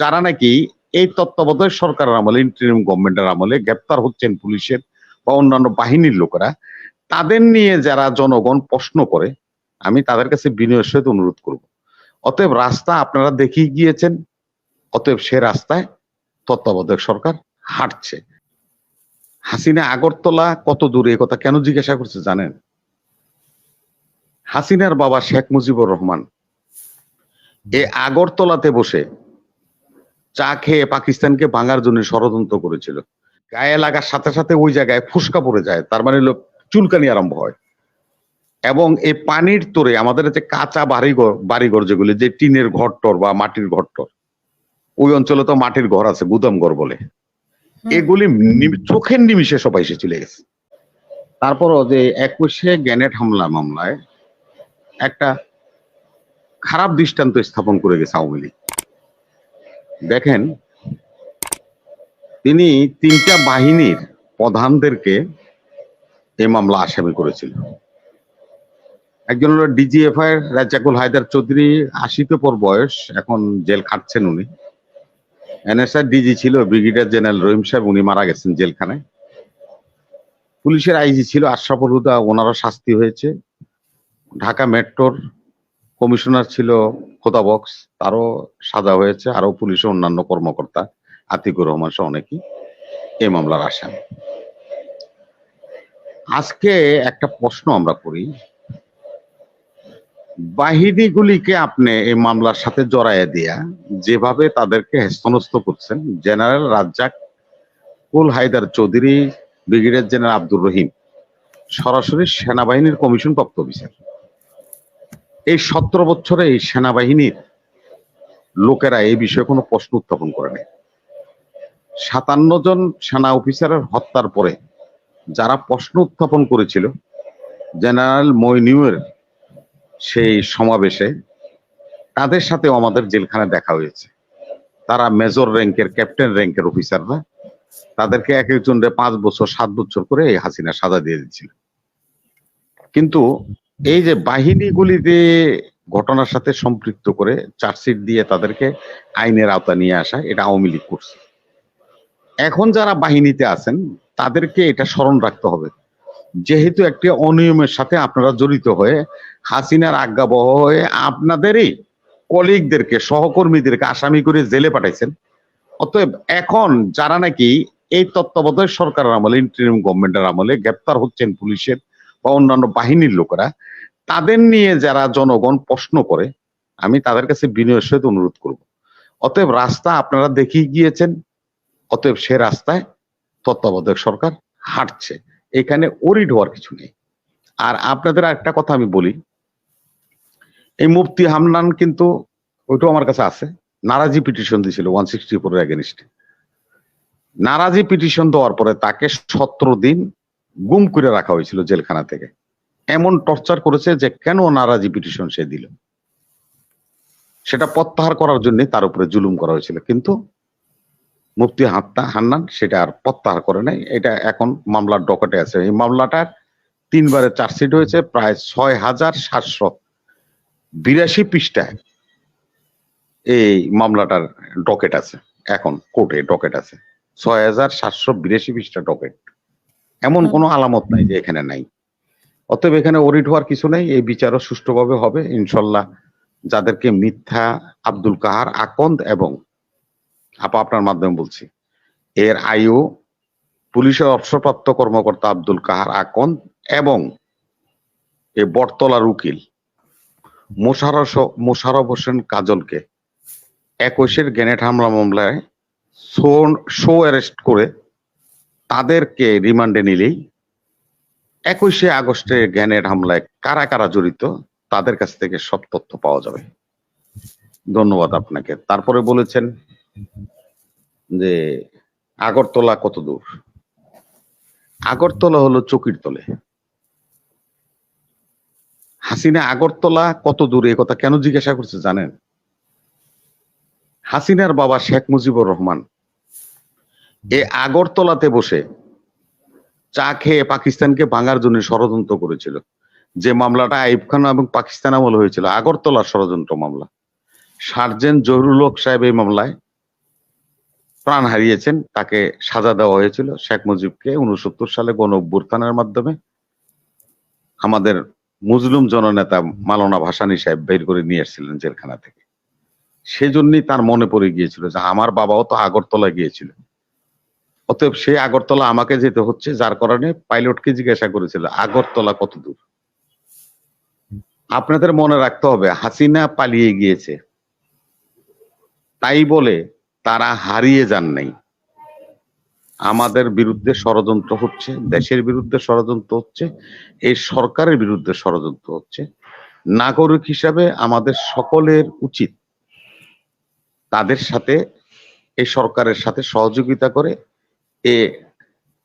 যারা নাকি এই তত্ত্বাবধায়ক সরকারের আমলে ইন্টারিম গভর্নমেন্টের আমলে গ্রেপ্তার হচ্ছেন পুলিশের বা অন্যান্য বাহিনীর লোকেরা, তাদের নিয়ে যারা জনগণ প্রশ্ন করে, আমি তাদের কাছে বিনয়ের সহিত অনুরোধ করব। অতএব রাস্তা আপনারা দেখিয়ে গিয়েছেন, অতএব সে রাস্তায় তত্ত্বাবধায়ক সরকার হাঁটছে। হাসিনা আগরতলা কত দূরে কথা কেন জিজ্ঞাসা করছে জানেন? হাসিনার বাবা শেখ মুজিবুর রহমান, এ আগরতলাতে বসে চা খেয়ে পাকিস্তানকে ভাঙার জন্য ষড়যন্ত্র করেছিল। গায়ে লাগার সাথে সাথে ওই জায়গায় ফুসকা পড়ে যায় তার মানে চুলকানি আরম্ভ হয়। এবং এই পানির তোরে আমাদের যে কাঁচা বাড়িঘর বাড়িঘর যেগুলি যে টিনের ঘরটর বা মাটির ঘরটর ওই অঞ্চলে তো মাটির ঘর আছে গুদাম ঘর বলে। এগুলি চোখের নিমিষে সবাই এসে চলে গেছে। তারপরও যে একুশে গ্যানেট হামলা মামলায় একটা খারাপ দৃষ্টান্ত স্থাপন করে গেছে আওয়ামী লীগ। দেখেন, তিনি তিনটা বাহিনীর প্রধানদেরকে এই মামলা আসামি করেছিল। একজন হলো ডিজিএফআই রাজ্জাকুল হায়দার চৌধুরী, আশিতে পর বয়স, এখন জেল খাটছেন উনি। এনএসআর ডিজি ছিল, ব্রিগেডিয়ার জেনারেল রহিম সাহেব, উনি মারা গেছেন জেলখানায়। পুলিশের আইজি ছিল, আশরাফুল হুদা, ওনারও শাস্তি হয়েছে। ঢাকা মেট্রোর কমিশনার ছিল খোদা বক্স, তারও সাজা হয়েছে আরও পুলিশের অন্যান্য কর্মকর্তা, আতিকুর রহমান সহ অনেকেই এই মামলার আসামি। আজকে একটা প্রশ্ন আমরা করি, বাহিনীগুলিকে আপনি এই মামলার সাথে জড়াইয়া দিয়া যেভাবে তাদেরকে হেস্তনস্ত করছেন, general Razzakul Haider Chowdhury, brigadier general Abdur Rahim, সরাসরি সেনাবাহিনীর কমিশন প্রাপ্ত অফিসার। এই সতেরো বছরে এই সেনাবাহিনীর লোকেরা এই বিষয়ে কোনো প্রশ্ন উত্থাপন করেনি। সাতান্ন জন সেনা অফিসারের হত্যার পরে যারা প্রশ্ন উত্থাপন করেছিল, জেনারেল মইনিউয়ের সেই সমাবেশে তাদের সাথেও আমাদের জেলখানায় দেখা হয়েছে। তারা মেজর র্যাঙ্কের, ক্যাপ্টেন র্যাঙ্কের অফিসাররা তাদেরকে এক একজনকে পাঁচ বছর, সাত বছর করে এই হাসিনা সাজা দিয়ে দিচ্ছিল কিন্তু এই যে বাহিনীগুলিতে ঘটনার সাথে সম্পৃক্ত করে চার্জশিট দিয়ে তাদেরকে আইনের আওতা নিয়ে আসা, এটা আওয়ামী লীগ করছে। এখন যারা বাহিনীতে আছেন, তাদেরকে এটা স্মরণ রাখতে হবে। যেহেতু একটি অনিয়মের সাথে আপনারা জড়িত হয়ে হাসিনার আজ্ঞাবহ হয়ে আপনাদেরই কলিগদেরকে, সহকর্মীদেরকে আসামি করে জেলে পাঠাইছেন, অতএব এখন যারা নাকি এই তত্ত্বাবধায়ক সরকারের আমলে ইন্টারিম গভর্নমেন্টের আমলে গ্রেপ্তার হচ্ছেন পুলিশের বা অন্যান্য বাহিনীর লোকেরা তাদের নিয়ে যারা জনগণ প্রশ্ন করে, আমি তাদের কাছে বিনয়ের সহিত অনুরোধ করব। অতএব রাস্তা আপনারা দেখিয়ে গিয়েছেন, অতএব সে রাস্তায় তত্ত্বাবধায়ক সরকার হাঁটছে। এখানে ওরিড হওয়ার কিছু নেই। আর আপনাদের একটা কথা আমি বলি, এই মুফতি হামনান কিন্তু ওইটাও আমার কাছে আছে, নারাজি পিটিশন দিয়েছিল ওয়ান সিক্সটি ফোর এগেনিস্টে নারাজি পিটিশন দেওয়ার পরে তাকে সতেরো দিন গুম করে রাখা হয়েছিল জেলখানা থেকে। এমন টর্চার করেছে যে কেন নারাজি পিটিশন সে দিল? সেটা প্রত্যাহার করার জন্য তার উপরে জুলুম করা হয়েছিল। কিন্তু মুফতি হাত্তা হান্নান সেটা আর প্রত্যাহার করে নাই। এটা এখন মামলার ডকেটে আছে। এই মামলাটার তিনবারে চার্জশিট হয়েছে প্রায় ছয় হাজার সাতশো বিরাশি পৃষ্ঠায় এই মামলাটার ডকেট আছে। এখন কোর্টে ডকেট আছে। ছয় হাজার সাতশো বিরাশি পৃষ্ঠা ডকেট। এমন কোনো আলামত নাই যে এখানে নাই। অতএব এখানে অরিট হওয়ার কিছু নেই, এই বিচারও সুষ্ঠুভাবে হবে, ইনশাল্লাহ। যাদেরকে মিথ্যা আব্দুল কাহার, আকন্দ এবং আপা আপনার মাধ্যমে বলছি, এর আয়ু পুলিশের অবসরপ্রাপ্ত কর্মকর্তা আব্দুল কাহার, আকন্দ এবং এ বটতলার উকিল মোশারফ মোশারফ হোসেন কাজলকে একুশের গ্রেনেড হামলা মামলায় শো অ্যারেস্ট করে তাদেরকে রিমান্ডে নিলেই একুশে আগস্টে গ্রেনেড হামলায় কারা কারা জড়িত, তাদের কাছ থেকে সব তথ্য পাওয়া যাবে। ধন্যবাদ আপনাকে। তারপরে বলেছেন যে, আগরতলা কত দূর? আগরতলা হলো চকির তলে। হাসিনা আগরতলা কত দূরে? কথা কেন জিজ্ঞাসা করছে জানেন? হাসিনার বাবা শেখ মুজিবুর রহমান এ আগরতলাতে বসে চা খেয়ে পাকিস্তানকে ভাঙার জন্য ষড়যন্ত্র করেছিল। যে মামলাটা আইব খান এবং পাকিস্তান আমল হয়েছিল, আগরতলার ষড়যন্ত্র মামলা। সার্জেন্ট জহুরুল হক সাহেব এই মামলায় প্রাণ হারিয়েছেন, তাকে সাজা দেওয়া হয়েছিল। শেখ মুজিবকে উনসত্তর সালে গণ অভ্যুত্থানের মাধ্যমে আমাদের মুজলুম জননেতা মালানা ভাসানী সাহেব বের করে নিয়ে এসেছিলেন জেলখানা থেকে। সেজন্যই তার মনে পড়ে গিয়েছিল যে আমার বাবাও তো আগরতলা গিয়েছিল। অতএব সেই আগরতলা আমাকে যেতে হচ্ছে, যার কারণে পাইলটকে জিজ্ঞাসা করেছিল, আগরতলা কত দূর? আপনাদের মনে রাখতে হবে, হাসিনা পালিয়ে গিয়েছে। তাই বলে তারা হারিয়ে যান নাই। আমাদের বিরুদ্ধে ষড়যন্ত্র হচ্ছে, দেশের বিরুদ্ধে ষড়যন্ত্র হচ্ছে, এই সরকারের বিরুদ্ধে ষড়যন্ত্র হচ্ছে। নাগরিক হিসাবে আমাদের সকলের উচিত তাদের সাথে, এই সরকারের সাথে সহযোগিতা করে এ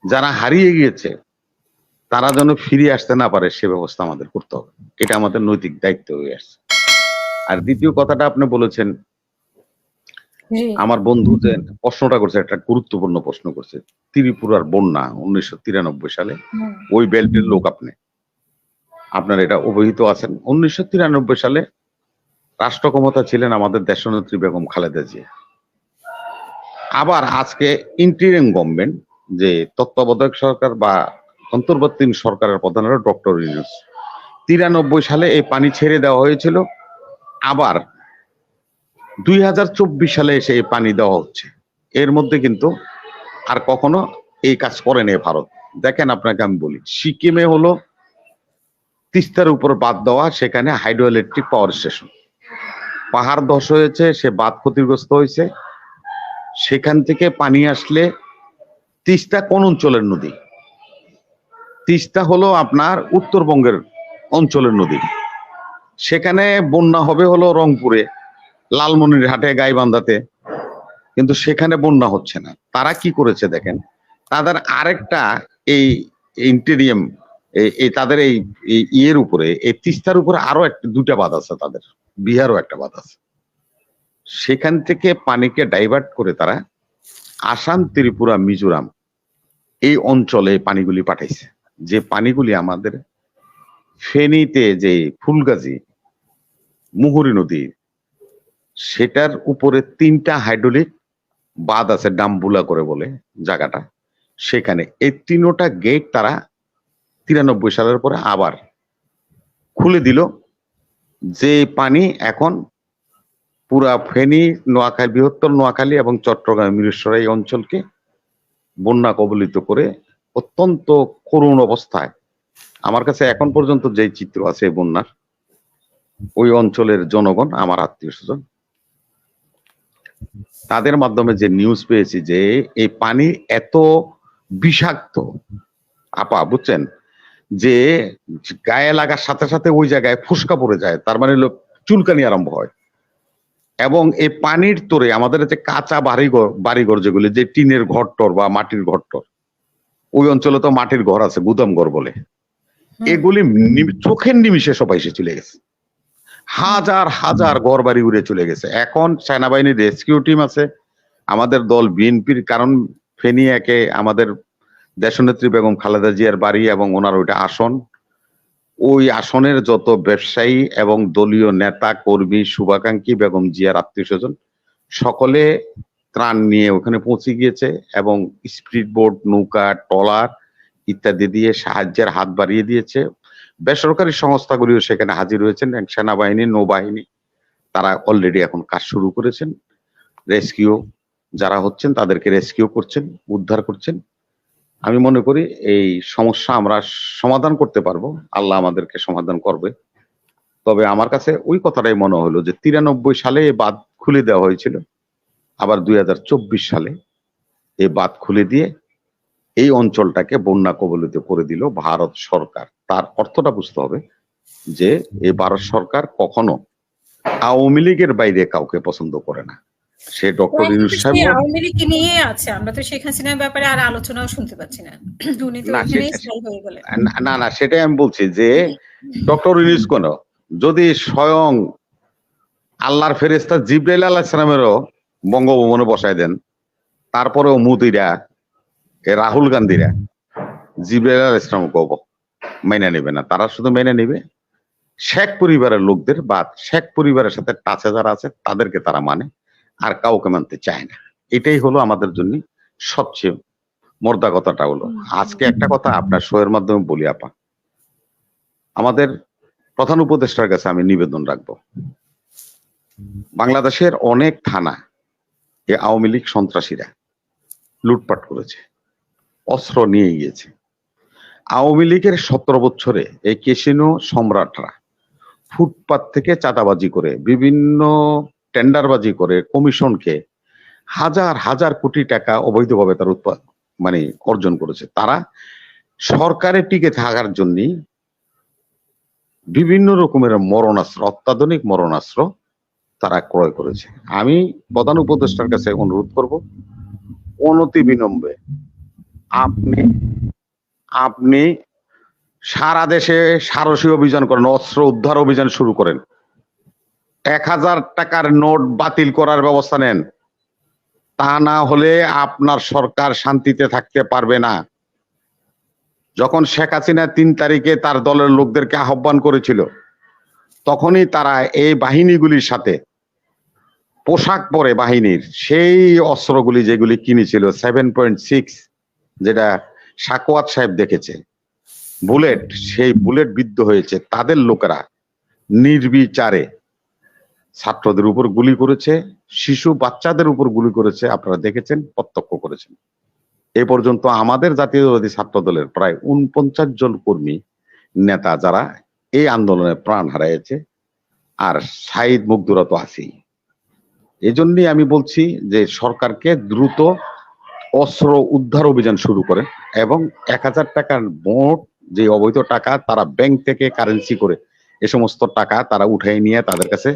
যারা হারিয়ে গিয়েছে তারা যেন ফিরে আসতে না পারে সে ব্যবস্থা আমাদের করতে হবে। এটা আমাদের নৈতিক দায়িত্ব হয়ে আসছে। আর দ্বিতীয় কথাটা আপনি বলেছেন আমার বন্ধু যে প্রশ্নটা করছে একটা গুরুত্বপূর্ণ প্রশ্ন করছে ত্রিপুরার বন্যা উনিশশো তিরানব্বই সালে ওই বেল্টের লোক আপনি। আপনার এটা অবহিত আছেন। উনিশশো তিরানব্বই সালে রাষ্ট্র ক্ষমতা ছিলেন আমাদের দেশনেত্রী বেগম খালেদা জিয়া। আবার আজকে ইন্টিরিয়াম গভর্নমেন্ট যে তত্ত্বাবধায়ক সরকার বা অন্তর্বর্তী সরকারের প্রধান হলো ডক্টর ইউনুস। তিরানব্বই সালে এই পানি ছেড়ে দেওয়া হয়েছিল, আবার দুই হাজার চব্বিশ সালে এসে এই পানি দেওয়া হচ্ছে। এর মধ্যে কিন্তু আর কখনো এই কাজ করেনি ভারত। দেখেন আপনাকে আমি বলি, সিকিমে হলো তিস্তার উপর বাদ দেওয়া, সেখানে হাইড্রো ইলেকট্রিক পাওয়ার স্টেশন। পাহাড় ধস হয়েছে, সে বাঁধ ক্ষতিগ্রস্ত হয়েছে। সেখান থেকে পানি আসলে তিস্তা কোন অঞ্চলের নদী? তিস্তা হলো আপনার উত্তরবঙ্গের অঞ্চলের নদী। সেখানে বন্যা হবে হলো রংপুরে, লালমনিরহাটে, গাইবান্ধাতে। কিন্তু সেখানে বন্যা হচ্ছে না। তারা কি করেছে দেখেন? তাদের আরেকটা এই ইন্টেরিয়াম, এই তাদের এই ইয়ের উপরে, এই তিস্তার উপরে আরও একটা দুটা বাঁধ আছে তাদের। বিহারও একটা বাঁধ আছে। সেখান থেকে পানিকে ডাইভার্ট করে তারা আসাম, ত্রিপুরা, মিজোরাম এই অঞ্চলে পানিগুলি পাঠাইছে। যে পানিগুলি আমাদের ফেনীতে যে ফুলগাজী, মুহুরী নদী, সেটার উপরে তিনটা হাইড্রোলিক বাঁধ আছে ডাম্বুলা করে বলে জায়গাটা। সেখানে এই তিনোটা গেট তারা তিরানব্বই সালের পরে আবার খুলে দিল। যে পানি এখন পুরা ফেনী, নোয়াখালী, বৃহত্তর নোয়াখালী এবং চট্টগ্রাম মিরেশ্বর এই অঞ্চলকে বন্যা কবলিত করে অত্যন্ত করুণ অবস্থায়। আমার কাছে এখন পর্যন্ত যে চিত্র আছে বন্যার, ওই অঞ্চলের জনগণ, আমার আত্মীয় স্বজন, তাদের মাধ্যমে যে নিউজ পেয়েছি যে এই পানি এত বিষাক্ত, আপা, বুঝছেন? যে গায়ে লাগার সাথে সাথে ওই জায়গায় ফুসকা পড়ে যায়, তার মানে চুলকানি আরম্ভ হয়। এবং এই পানির তোরে আমাদের যে কাঁচা বাড়িঘর বাড়িঘর যেগুলি যে টিনের ঘরটর বা মাটির ঘরটর ওই অঞ্চলে তো মাটির ঘর আছে গুদাম ঘর বলে। এগুলি চোখের নিমিশে সবাই এসে চলে গেছে। হাজার হাজার ঘর বাড়ি উড়ে চলে গেছে। এখন সেনাবাহিনীর রেস্কিউ টিম আছে আমাদের দল বিএনপির কারণ ফেনী একে আমাদের দেশনেত্রী বেগম খালেদা জিয়ার বাড়ি এবং ওনার ওইটা আসন। ওই আসনের যত ব্যবসায়ী এবং দলীয় নেতা, কর্মী, শুভাকাঙ্ক্ষী, বেগম জিয়ার আত্মীয় স্বজন, সকলে ত্রাণ নিয়ে ওখানে পৌঁছে গিয়েছে এবং স্পিড বোট, নৌকা, ট্রলার ইত্যাদি দিয়ে সাহায্যের হাত বাড়িয়ে দিয়েছে। বেসরকারি সংস্থাগুলিও সেখানে হাজির হয়েছেন। সেনাবাহিনী, নৌবাহিনী, তারা অলরেডি এখন কাজ শুরু করেছেন। রেস্কিউ যারা হচ্ছেন, তাদেরকে রেস্কিউ করছেন, উদ্ধার করছেন। আমি মনে করি এই সমস্যা আমরা সমাধান করতে পারব। আল্লাহ আমাদেরকে সমাধান করবে। তবে আমার কাছে ওই কথাটাই মনে হলো যে তিরানব্বই সালে এই বাঁধ খুলে দেওয়া হয়েছিল। আবার দুই হাজার চব্বিশ সালে এই বাঁধ খুলে দিয়ে এই অঞ্চলটাকে বন্যা কবলিত করে দিল ভারত সরকার। তার অর্থটা বুঝতে হবে যে এই ভারত সরকার কখনো আওয়ামী লীগের বাইরে কাউকে পছন্দ করে না। সে ডক্টর ইউনুস সাহেব আওয়ামী লীগকে নিয়ে আছে আমরা তো শেখ হাসিনার ব্যাপারে আর আলোচনাও শুনতে পাচ্ছি না। উনি তো না, হয়ে গেলেন। না- না না সেটাই আমি বলছি যে ডক্টর ইউনুস কোন যদি স্বয়ং আল্লাহর ফেরেস্তা জিব্রাইল আল্লাহ সালামেরও বঙ্গভবনে বসায় দেন তারপরেও মুদিরা এ রাহুল গান্ধীরা জিব্রাইল আল ইসলাম কব মেনে নেবে না। তারা শুধু মেনে নেবে শেখ পরিবারের লোকদের বা শেখ পরিবারের সাথে টাচে যারা আছে তাদেরকে তারা মানে। আর কাউকে মানতে চায় না। এটাই হলো আমাদের জন্য সবচেয়ে মর্দা কথাটা হলো। আজকে একটা কথা আপনার শোয়ের মাধ্যমে বলি আপা। আমাদের প্রধান উপদেষ্টার কাছে আমি নিবেদন রাখব। বাংলাদেশের অনেক থানা এ আওয়ামী লীগ সন্ত্রাসীরা লুটপাট করেছে, অস্ত্র নিয়ে গিয়েছে। আওয়ামী লীগের সতেরো বছরে এই কেসিনো সম্রাটরা ফুটপাত থেকে চাঁদাবাজি করে বিভিন্ন টেন্ডারবাজি করে, কমিশনকে হাজার হাজার কোটি টাকা অবৈধভাবে তার উৎপাদ মানে অর্জন করেছে। তারা সরকারে টিকে থাকার জন্য বিভিন্ন রকমের মরণাস্ত্র, অত্যাধুনিক মরণাস্ত্র তারা ক্রয় করেছে। আমি প্রধান উপদেষ্টার কাছে অনুরোধ করব, অনতি বিলম্বে আপনি আপনি সারা দেশে সারসী অভিযান করেন, অস্ত্র উদ্ধার অভিযান শুরু করেন। এক হাজার টাকার নোট বাতিল করার ব্যবস্থা নেন। তা না হলে আপনার সরকার শান্তিতে থাকতে পারবে না। যখন শেখ হাসিনা তিন তারিখে তার দলের লোকদেরকে আহ্বান করেছিল, তখনই তারা এই বাহিনীগুলির সাথে, পোশাক পরে বাহিনীর, সেই অস্ত্রগুলি যেগুলি কিনেছিল সেভেন পয়েন্ট সিক্স যেটা সাকোয়াত সাহেব দেখেছে, বুলেট, সেই বুলেট বিদ্ধ হয়েছে, তাদের লোকেরা নির্বিচারে ছাত্রদের উপর গুলি করেছে, শিশু বাচ্চাদের উপর গুলি করেছে, আপনারা দেখেছেন, প্রত্যক্ষ করেছেন। এ পর্যন্ত আমাদের জাতীয়বাদী ছাত্র দলের প্রায় উনপঞ্চাশ জন কর্মী, নেতা যারা এই আন্দোলনে প্রাণ হারিয়েছে আর সাইদ মুগ্ধরা তো আছেই। এজন্যই আমি বলছি যে সরকারকে দ্রুত অস্ত্র উদ্ধার অভিযান শুরু করে এবং এক হাজার টাকার মোট যে অবৈধ টাকা তারা ব্যাংক থেকে কারেন্সি করে, এ সমস্ত টাকা তারা উঠাই নিয়ে তাদের কাছে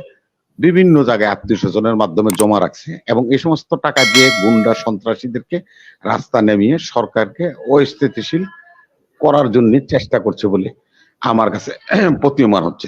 বিভিন্ন জায়গায় আত্মীয় স্বজনের মাধ্যমে জমা রাখছে এবং এই সমস্ত টাকা দিয়ে গুন্ডা সন্ত্রাসীদেরকে রাস্তা নামিয়ে সরকারকে অস্থিতিশীল করার জন্য চেষ্টা করছে বলে আমার কাছে প্রতীয়মান হচ্ছে।